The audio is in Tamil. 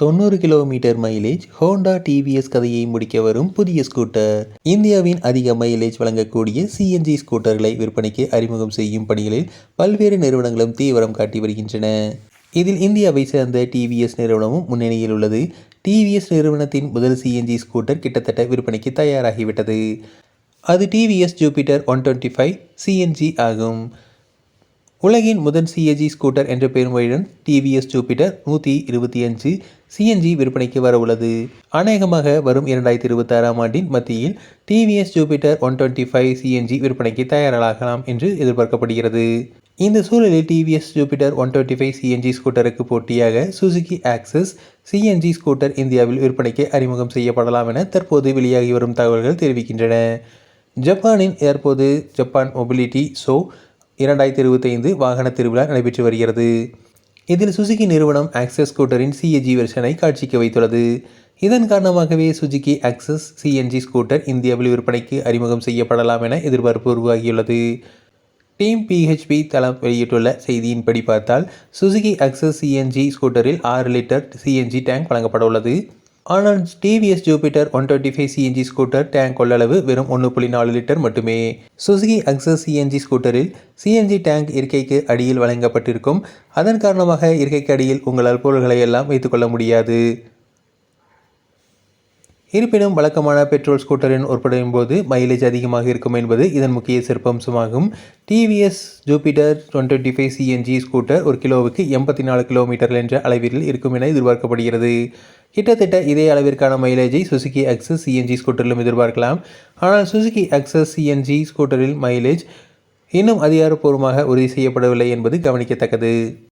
தொண்ணூறு கிலோமீட்டர் மைலேஜ் ஹோண்டா டிவிஎஸ் கதையை முடிக்க வரும் புதிய ஸ்கூட்டர் இந்தியாவின் அதிக மைலேஜ் வழங்கக்கூடிய சிஎன்ஜி ஸ்கூட்டர்களை விற்பனைக்கு அறிமுகம் செய்யும் பணிகளில் பல்வேறு நிறுவனங்களும் தீவிரம் காட்டி வருகின்றன. இதில் இந்தியாவை சேர்ந்த டிவிஎஸ் நிறுவனமும் முன்னணியில் உள்ளது. டிவிஎஸ் நிறுவனத்தின் முதல் சிஎன்ஜி ஸ்கூட்டர் கிட்டத்தட்ட விற்பனைக்கு தயாராகிவிட்டது. அது TVS Jupiter one twenty five CNG ஆகும். உலகின் முதல் சிஎன்ஜி ஸ்கூட்டர் என்ற பெருமையுடன் டிவிஎஸ் ஜூபிட்டர் நூற்றி இருபத்தி அஞ்சு சிஎன்ஜி விற்பனைக்கு வர உள்ளது. அநேகமாக வரும் இரண்டாயிரத்தி இருபத்தாறாம் ஆண்டின் மத்தியில் TVS Jupiter one twenty five CNG விற்பனைக்கு தயாராகலாம் என்று எதிர்பார்க்கப்படுகிறது. இந்த சூழலில் TVS Jupiter one twenty five CNG ஸ்கூட்டருக்கு போட்டியாக சுசுகி ஆக்சஸ் சிஎன்ஜி ஸ்கூட்டர் இந்தியாவில் விற்பனைக்கு அறிமுகம் செய்யப்படலாம் என தற்போது வெளியாகி வரும் தகவல்கள் தெரிவிக்கின்றன. ஜப்பானின் தற்போது ஜப்பான் மொபிலிட்டி ஷோ இரண்டாயிரத்தி இருபத்தைந்து வாகன திருவிழா நடைபெற்று வருகிறது. இதில் சுசுகி நிறுவனம் ஆக்சஸ் ஸ்கூட்டரின் சிஎன்ஜி வெர்ஷனை காட்சிக்கு வைத்துள்ளது. இதன் காரணமாகவே சுஜுகி ஆக்சஸ் சிஎன்ஜி ஸ்கூட்டர் இந்தியாவில் விற்பனைக்கு அறிமுகம் செய்யப்படலாம் என எதிர்பார்ப்பு உருவாகியுள்ளது. டீம் பிஹெச்பி தளம் வெளியிட்டுள்ள செய்தியின்படி பார்த்தால் சுசுகி ஆக்சஸ் சிஎன்ஜி ஸ்கூட்டரில் ஆறு லிட்டர் சிஎன்ஜி டேங்க் வழங்கப்பட உள்ளது. ஆனால் TVS Jupiter one twenty five CNG scooter tank கொள்ளளவு வெறும் ஒன்று புள்ளி நாலு லிட்டர் மட்டுமே. சுசுகி அக்சஸ் சிஎன்ஜி ஸ்கூட்டரில் சிஎன்ஜி டேங்க் இருக்கைக்கு அடியில் வழங்கப்பட்டிருக்கும். அதன் காரணமாக இருக்கைக்கு அடியில் உங்களால் பொருள்களை எல்லாம் வைத்துக்கொள்ள முடியாது. இருப்பினும் வழக்கமான பெட்ரோல் ஸ்கூட்டரின் உட்படும் போது மைலேஜ் அதிகமாக இருக்கும் என்பது இதன் முக்கிய சிறப்பம்சமாகும். TVS Jupiter one twenty five CNG scooter ஒரு கிலோவுக்கு எண்பத்தி நாலு கிலோமீட்டர் என்ற அளவில் இருக்கும் என எதிர்பார்க்கப்படுகிறது. கிட்டத்தட்ட இதே அளவிற்கான மைலேஜை சுசுகி அக்சஸ் சிஎன்ஜி ஸ்கூட்டரிலும் எதிர்பார்க்கலாம். ஆனால் சுசுகி அக்சஸ் சிஎன்ஜி ஸ்கூட்டரில் மைலேஜ் இன்னும் அதிகாரப்பூர்வமாக உறுதி செய்யப்படவில்லை என்பது கவனிக்கத்தக்கது.